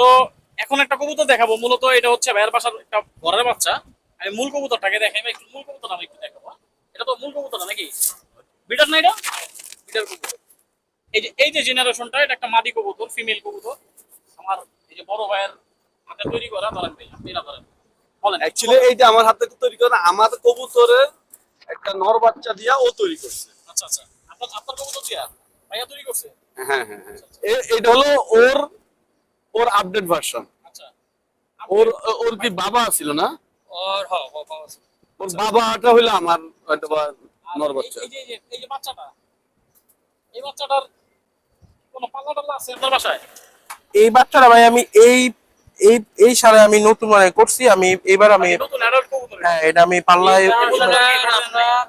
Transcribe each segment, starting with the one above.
তো এখন একটা কবুতর দেখাবো। মূলত এটা হচ্ছে ভাইয়ের বাসার একটা ঘরের বাচ্চা। আমি মূল কবুতরটাকে দেখাই একটু মূল কবুতর আমি একটু দেখাবো। এটা তো মূল কবুতর নাকি? বিটার না এটা? বিটার কবুতর। এই যে এই যে জেনারেশনটা এটা একটা মাদি কবুতর ফিমেল কবুতর। আমার এই যে বড় ভাইয়ের হাতে তৈরি করা ধরেন ভাই আপনি না ধরেন। বলেন। অ্যাকচুয়ালি এইটা আমার হাতে তৈরি করে আমার কবুতরের একটা নর বাচ্চা দিয়া ও তৈরি করছে। আচ্ছা আচ্ছা। আপনার আপনার কবুতর দিয়া? ভাইয়া তৈরি করছে? হ্যাঁ হ্যাঁ হ্যাঁ। এটা হলো ওর ওর আপডেট ভার্সন আচ্ছা। ওর ওর কি বাবা ছিল না? ওর হ্যাঁ বাবা আছে। ওর বাবাটা হইল আমার হয়তো বা নর বাচ্চা। এই যে এই যে- বাচ্চাটা এই বাচ্চাটার কোনো পাল্লা টাল্লা আছে আপনার বাসায়? এই বাচ্চাটা ভাই আমি এই এই এই সালে আমি নতুন মানে করছি আমি এবার আমি নতুন অ্যাডাল্ট কবুতর। হ্যাঁ এটা আমি পাল্লায়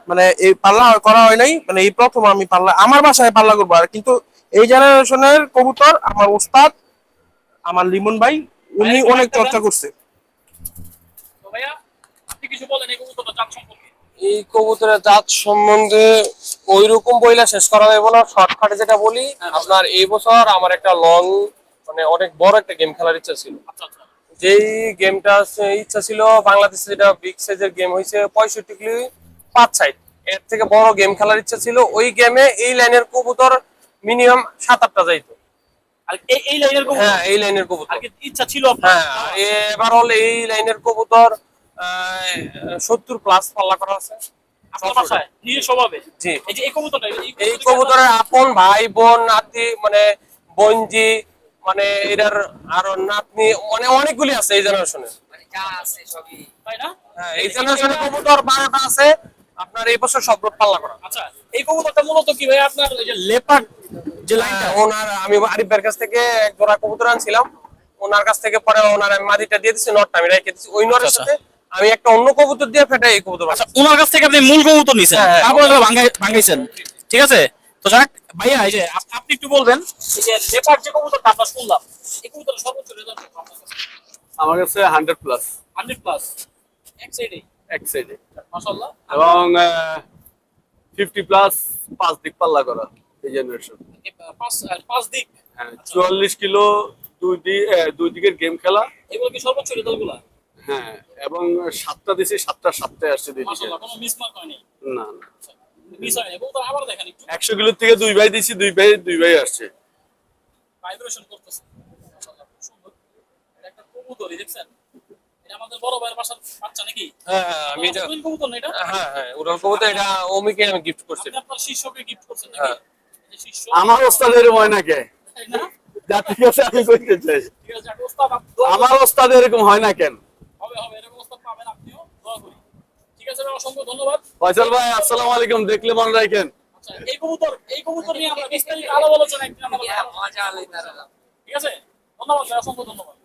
মানে এই পাল্লা করা হয় নাই মানে এই প্রথম আমি পাল্লা আমার বাসায় পাল্লা করব আর কিন্তু এই জেনারেশনের কবুতর আমার ওস্তাদ আমার লিমন ভাই উনি অনেক চর্চা করছে। তো ভাইয়া আপনি এই কবুতরের জাত সম্বন্ধে ওই রকম বইলা শেষ করা যাবে না শর্টকাটে যেটা বলি আপনার এই বছর আমার একটা লং মানে অনেক বড় একটা গেম খেলার ইচ্ছা ছিল। আচ্ছা আচ্ছা। যেই গেমটা ইচ্ছা ছিল বাংলাদেশে যেটা বিগ সাইজের গেম হয়েছে পঁয়ষট্টি কিলো পাঁচ সাইড এর থেকে বড় গেম খেলার ইচ্ছা ছিল ওই গেমে এই লাইনের কবুতর মিনিমাম সাত আটটা যাইতো। এই এই লাইনের কবুতর? হ্যাঁ এই লাইনের কবুতর। ইচ্ছা ছিল হ্যাঁ এবার হল এই লাইনের কবুতর সত্তর প্লাস পাল্লা করা আছে। আপনার বাসায়? নিজের স্বভাবে? জি। এই যে এই কবুতরটা এই- এই কবুতরের আপন ভাই বোন নাতি মানে বোনজি মানে এটার আরও নাতনি মানে অনেকগুলি আছে এই জেনারেশনে তাই না? হ্যাঁ এই জেনারেশনে কবুতর বারোটা আছে আপনার এই বছর সব পাল্লা করা। আচ্ছা এই কবুতরটা মূলত কি ভাই আপনার লেপার্ড যে লাইনটা ওনার আমি আরিফ ভাইয়ের কাছ থেকে এক জোড়া কবুতর আনছিলাম। ওনার কাছ থেকে পরে ওনার আমি মাদিটা দিয়ে দিচ্ছি নটটা আমি রেখে দিচ্ছি ওই নরের আচ্ছা, সাথে আমি একটা অন্য কবুতর দিয়ে ফেটে এই কবুতর আচ্ছা ওনার কাছ থেকে আপনি মূল কবুতর নিছেন? হ্যাঁ, হ্যাঁ। তারপরে ভাঙাই ভাঙাইছেন ঠিক আছে? তো যাক ভাইয়া এই যে আপনি একটু বলবেন এই যে লেপার্ড যে কবুতরটা আমরা শুনলাম এই কবুতরের সর্বোচ্চ রেজাল্ট আমার কাছে হান্ড্রেড প্লাস হান্ড্রেড প্লাস এক সাইডে এক সাইডে মাশাল্লাহ এবং ফিফটি প্লাস পাঁচ দিক পাল্লা করা। এই জেনারেশন পাঁচ দিক। হ্যাঁ চুয়াল্লিশ কিলো দুই দিক দুই দিকের গেম খেলা। এগুলো কি সর্বোচ্চ রেজাল্ট হ্যাঁ এবং সাতটা দিছি সাতটা সাতটায় আসছে হয়নি। না না। মিস হয়নি। কবুতর আবার দেখেন একটু। একশো কিলোর থেকে দুই ভাই দিছি দুই ভাই দুই ভাই আসছে। ভাইব্রেশন করতেছে। একটা কবুতরই দেখছেন? আমাদের বড় ভাইয়ের বাসার বাচ্চা নাকি? হ্যাঁ হ্যাঁ আমি এটা আপনার কবুতর না এটা? হ্যাঁ হ্যাঁ ওটার কবুতর এটা ওমিকে আমি গিফট করছি। আপনি আপনার শিষ্যকে গিফট করছেন নাকি? হ্যাঁ। আমার ওস্তাদের হয় না। কে ঠিক আছে আমি কইতে চাই। আমার ওস্তাদ এরকম হয় না কেন? হবে হবে এরকম ওস্তাদ পাবেন আপনিও দোয়া করি। ঠিক আছে অসংখ্য ধন্যবাদ। ফয়সাল ভাই আসসালামু আলাইকুম দেখলে মনে রাখেন। আচ্ছা এই কবুতর এই কবুতর নিয়ে আমরা বিস্তারিত আলাপ আলোচনা একদিন আমরা ঠিক আছে? ধন্যবাদ অসংখ্য ধন্যবাদ।